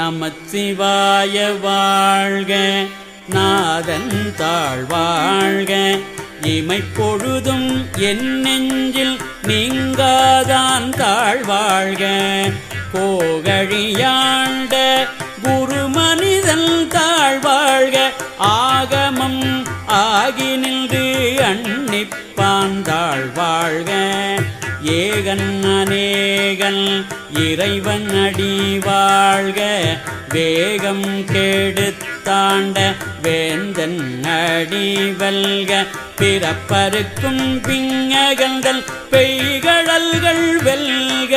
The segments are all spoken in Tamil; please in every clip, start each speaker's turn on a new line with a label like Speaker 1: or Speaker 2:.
Speaker 1: நமச்சிவாய வாழ்க நாதன் தாழ் வாழ்க இமை பொழுதும் என் நெஞ்சில் நீங்காதான் தாழ் வாழ்க கோகழியாண்ட குரு மனிதன் தாழ் வாழ்க ஆகமம் ஆகி நின்று அன்னிப்பான் வாழ்க ஏகன் அநேகன் இறைவன் அடி வாழ்க வேகம் கெடுத்தாண்ட வேந்தன் அடி வல்க பிறப்பருக்கும் பிங்ககங்கள் பெய்கழல்கள் வெல்க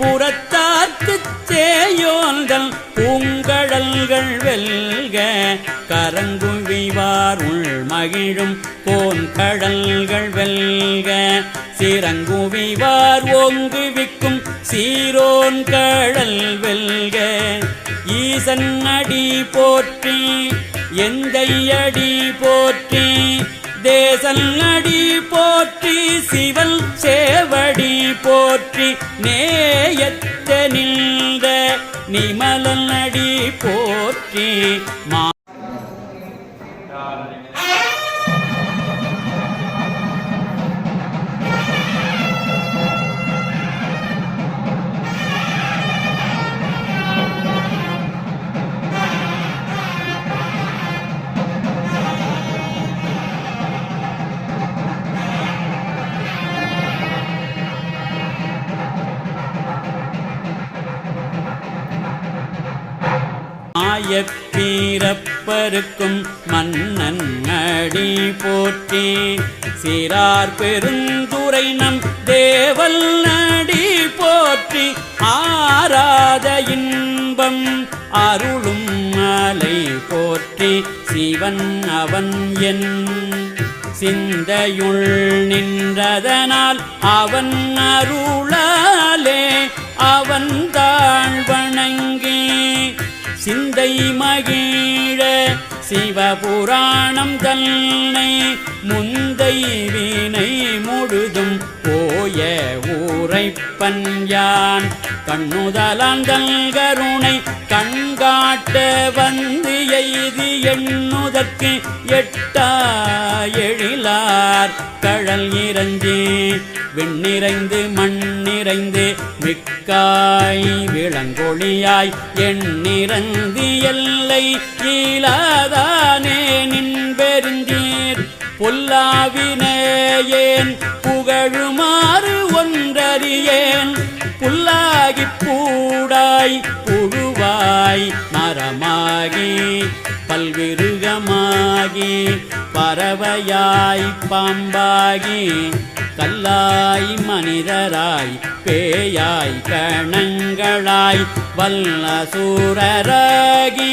Speaker 1: புறத்தார்க்கு சேயோந்தல் பூங்கடல்கள் வெல்க கரங்குவிவார் உள் மகிழும் போன் கடல்கள் வெல்க சிறங்குவிவார் ஓங்குவிக்கும் சீரோன் கடல் வெல்க ஈசன் அடி போற்றி அடி போற்றி தேசல் அடி போற்றி சிவல் சேவடி போற்றி நேயத்த நின்ற நிமலன் அடி போற்றி எப்பீரப்பருக்கும் மன்னன் அடி போற்றி சிறார் பெருந்துரை நம் தேவல் நடி போற்றி ஆராத இன்பம் அருளும் மலை போற்றி சிவன் அவன் என் சிந்தையுள் நின்றதனால் அவன் அருளாலே அவன் தாழ்வணங்கே சிந்தை மகிழ சிவபுராணம் தன்னை முந்தை வீணை முழுதும் போய ஓ உரைப்பன்யான் கண்ணுதலாந்தல் கருணை கண்காட்ட வந்து எய்தி எண்ணுதற்கு எட்டா எழிலார் கழல் இறந்து விண்ணிறைந்து மண்ணிறைந்து மிக்காய் விளங்கொழியாய் எண்ணிறந்து எல்லை கீழாதானே நின் பெருந்தீர் பொல்லாவினேயேன் நரமாகி பல்விருகமாகி பறவையாய் பாம்பாகி கல்லாய் மனிதராய் பேயாய் கணங்களாய் வல்லசூரராகி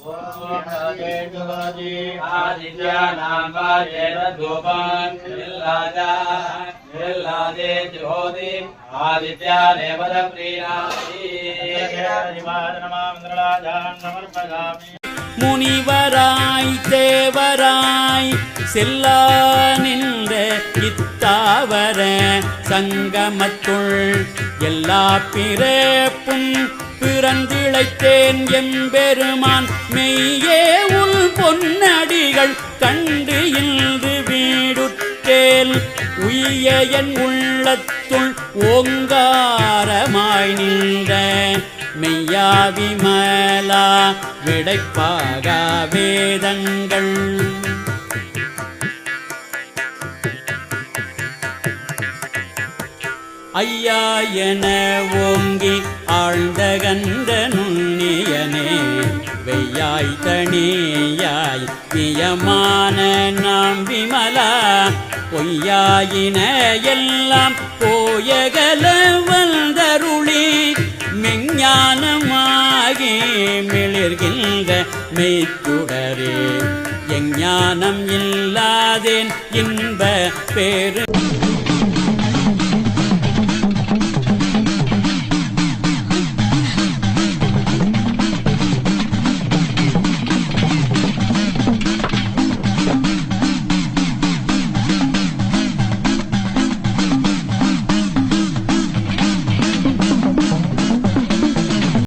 Speaker 1: முனிவராய் தேவராய் செல்லா நின்ற இத்தாவர சங்கமத்துள் எல்லா பிறப்பும் பிறந்திழைத்தேன் எம்பெருமான் மெய்யே உள் பொன்னடிகள் கண்டு இழுது வீடுற்றேல் உய என் உள்ளத்துள் ஓங்காரமாய் நின்ற மெய்யாவிமலா விடைப்பாக வேதங்கள் ஐயா என ஓங்கி ஆழ்ந்த கந்த நுண்ணியனே வெய்யாய் தனியாய் நியமான நாம் விமலா பொய்யாயின எல்லாம் போயகல வந்தருளி மெஞ்ஞானமாகி மிளிர்கின்ற மெய்த்துடரே எஞ்ஞானம் இல்லாதேன் இன்ப பேரு